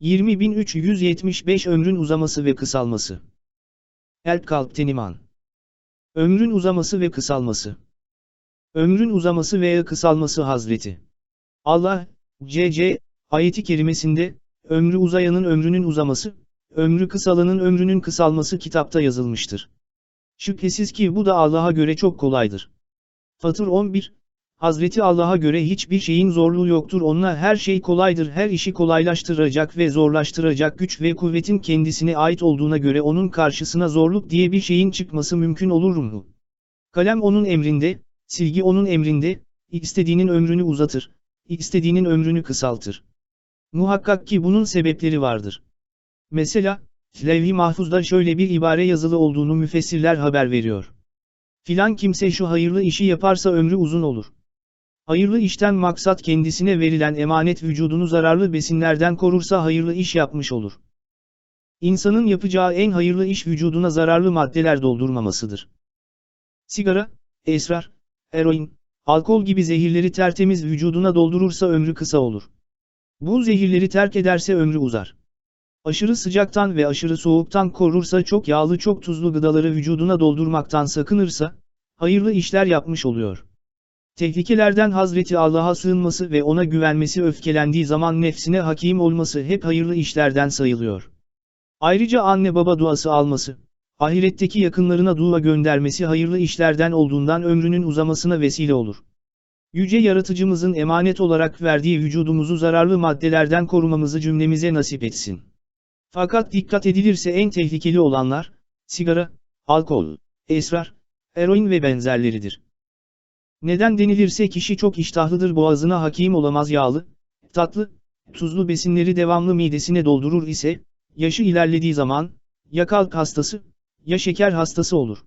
20375 Ömrün uzaması ve kısalması. Elp Kalp Teniman. Ömrün uzaması ve kısalması. Ömrün uzaması veya kısalması Hazreti. Allah, C.C. ayeti kerimesinde, ömrü uzayanın ömrünün uzaması, ömrü kısalanın ömrünün kısalması kitapta yazılmıştır. Şüphesiz ki bu da Allah'a göre çok kolaydır. Fatır 11, Hazreti Allah'a göre hiçbir şeyin zorluğu yoktur onunla her şey kolaydır her işi kolaylaştıracak ve zorlaştıracak güç ve kuvvetin kendisine ait olduğuna göre onun karşısına zorluk diye bir şeyin çıkması mümkün olur mu? Kalem onun emrinde, silgi onun emrinde, istediğinin ömrünü uzatır, istediğinin ömrünü kısaltır. Muhakkak ki bunun sebepleri vardır. Mesela, Levh-i Mahfuz'da şöyle bir ibare yazılı olduğunu müfessirler haber veriyor. Filan kimse şu hayırlı işi yaparsa ömrü uzun olur. Hayırlı işten maksat kendisine verilen emanet vücudunu zararlı besinlerden korursa hayırlı iş yapmış olur. İnsanın yapacağı en hayırlı iş vücuduna zararlı maddeler doldurmamasıdır. Sigara, esrar, eroin, alkol gibi zehirleri tertemiz vücuduna doldurursa ömrü kısa olur. Bu zehirleri terk ederse ömrü uzar. Aşırı sıcaktan ve aşırı soğuktan korursa çok yağlı çok tuzlu gıdaları vücuduna doldurmaktan sakınırsa, hayırlı işler yapmış oluyor. Tehlikelerden Hazreti Allah'a sığınması ve ona güvenmesi öfkelendiği zaman nefsine hakim olması hep hayırlı işlerden sayılıyor. Ayrıca anne baba duası alması, ahiretteki yakınlarına dua göndermesi hayırlı işlerden olduğundan ömrünün uzamasına vesile olur. Yüce Yaratıcımızın emanet olarak verdiği vücudumuzu zararlı maddelerden korumamızı cümlemize nasip etsin. Fakat dikkat edilirse en tehlikeli olanlar, sigara, alkol, esrar, eroin ve benzerleridir. Neden denilirse kişi çok iştahlıdır boğazına hakim olamaz yağlı, tatlı, tuzlu besinleri devamlı midesine doldurur ise, yaşı ilerlediği zaman, ya kalp hastası, ya şeker hastası olur.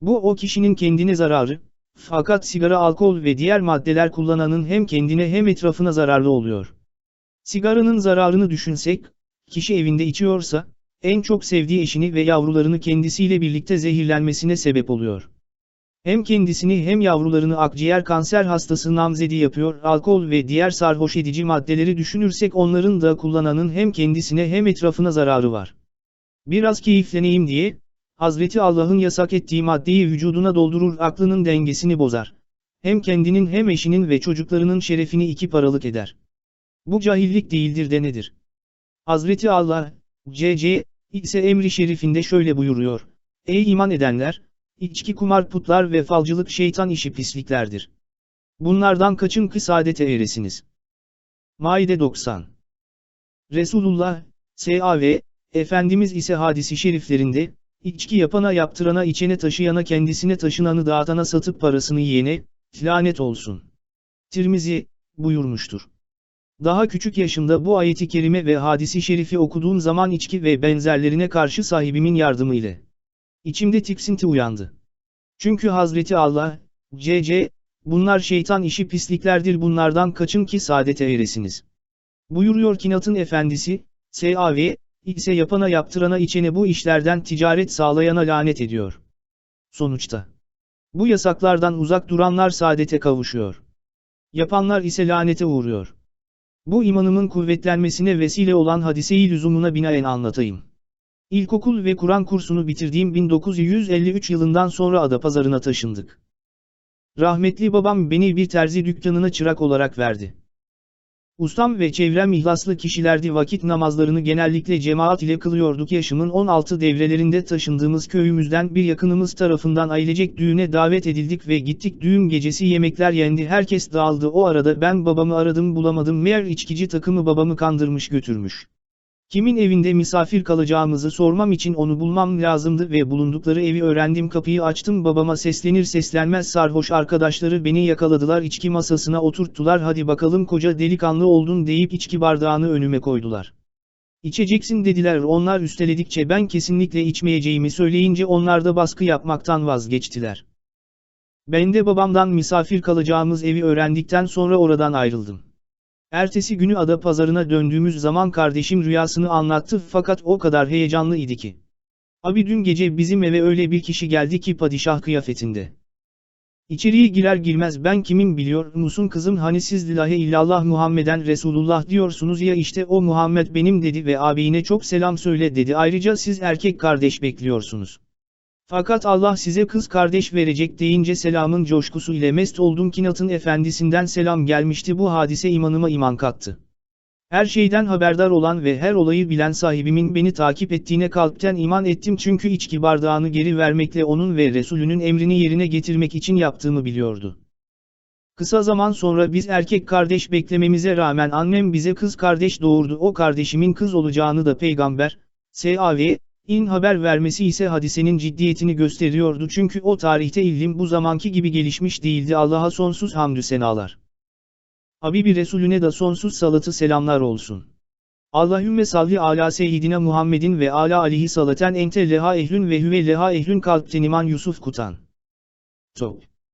Bu o kişinin kendine zararı, fakat sigara alkol ve diğer maddeler kullananın hem kendine hem etrafına zararlı oluyor. Sigaranın zararını düşünsek, kişi evinde içiyorsa, en çok sevdiği eşini ve yavrularını kendisiyle birlikte zehirlenmesine sebep oluyor. Hem kendisini hem yavrularını akciğer kanser hastası namzedi yapıyor. Alkol ve diğer sarhoş edici maddeleri düşünürsek onların da kullananın hem kendisine hem etrafına zararı var. Biraz keyifleneyim diye, Hazreti Allah'ın yasak ettiği maddeyi vücuduna doldurur aklının dengesini bozar. Hem kendinin hem eşinin ve çocuklarının şerefini iki paralık eder. Bu cahillik değildir de nedir? Hazreti Allah, C.C. ise emri şerifinde şöyle buyuruyor. Ey iman edenler! İçki kumar putlar ve falcılık şeytan işi pisliklerdir. Bunlardan kaçın ki saadete eresiniz. Maide 90 Resulullah, S.A.V. Efendimiz ise hadisi şeriflerinde, içki yapana yaptırana içene taşıyana kendisine taşınanı dağıtana satıp parasını yiyene, lanet olsun. Tirmizi, buyurmuştur. Daha küçük yaşımda bu ayeti kerime ve hadisi şerifi okuduğum zaman içki ve benzerlerine karşı sahibimin yardımı ile İçimde tiksinti uyandı. Çünkü Hazreti Allah, C.C., bunlar şeytan işi pisliklerdir bunlardan kaçın ki saadete eresiniz. Buyuruyor kinatın efendisi, S.A.V., ise yapana yaptırana içene bu işlerden ticaret sağlayana lanet ediyor. Sonuçta. Bu yasaklardan uzak duranlar saadete kavuşuyor. Yapanlar ise lanete uğruyor. Bu imanımın kuvvetlenmesine vesile olan hadiseyi lüzumuna binaen anlatayım. İlkokul ve Kur'an kursunu bitirdiğim 1953 yılından sonra Adapazarı'na taşındık. Rahmetli babam beni bir terzi dükkanına çırak olarak verdi. Ustam ve çevrem ihlaslı kişilerdi vakit namazlarını genellikle cemaat ile kılıyorduk yaşımın 16 devrelerinde taşındığımız köyümüzden bir yakınımız tarafından ailecek düğüne davet edildik ve gittik düğün gecesi yemekler yendi herkes dağıldı o arada ben babamı aradım bulamadım meğer içkici takımı babamı kandırmış götürmüş. Kimin evinde misafir kalacağımızı sormam için onu bulmam lazımdı ve bulundukları evi öğrendim kapıyı açtım babama seslenir seslenmez sarhoş arkadaşları beni yakaladılar içki masasına oturttular hadi bakalım koca delikanlı oldun deyip içki bardağını önüme koydular. İçeceksin dediler onlar üsteledikçe ben kesinlikle içmeyeceğimi söyleyince onlar da baskı yapmaktan vazgeçtiler. Ben de babamdan misafir kalacağımız evi öğrendikten sonra oradan ayrıldım. Ertesi günü ada pazarına döndüğümüz zaman kardeşim rüyasını anlattı fakat o kadar heyecanlı idi ki. Abi dün gece bizim eve öyle bir kişi geldi ki padişah kıyafetinde. İçeriye girer girmez ben kimim biliyor musun kızım hani siz lillahi illallah Muhammeden Resulullah diyorsunuz ya işte o Muhammed benim dedi ve abine çok selam söyle dedi ayrıca siz erkek kardeş bekliyorsunuz. Fakat Allah size kız kardeş verecek deyince selamın coşkusu ile mest oldum kinatın efendisinden selam gelmişti bu hadise imanıma iman kattı. Her şeyden haberdar olan ve her olayı bilen sahibimin beni takip ettiğine kalpten iman ettim çünkü içki bardağını geri vermekle onun ve Resulünün emrini yerine getirmek için yaptığımı biliyordu. Kısa zaman sonra biz erkek kardeş beklememize rağmen annem bize kız kardeş doğurdu. O kardeşimin kız olacağını da peygamber, S.A.V. in haber vermesi ise hadisenin ciddiyetini gösteriyordu çünkü o tarihte ilim bu zamanki gibi gelişmiş değildi. Allah'a sonsuz hamdü senalar. Habibi Resulüne de sonsuz salatı selamlar olsun. Allahümme salli ala seyyidina Muhammedin ve ala alihi salaten ente leha ehlün ve hüve leha ehlün kalpten iman Yusuf Kutan. Top.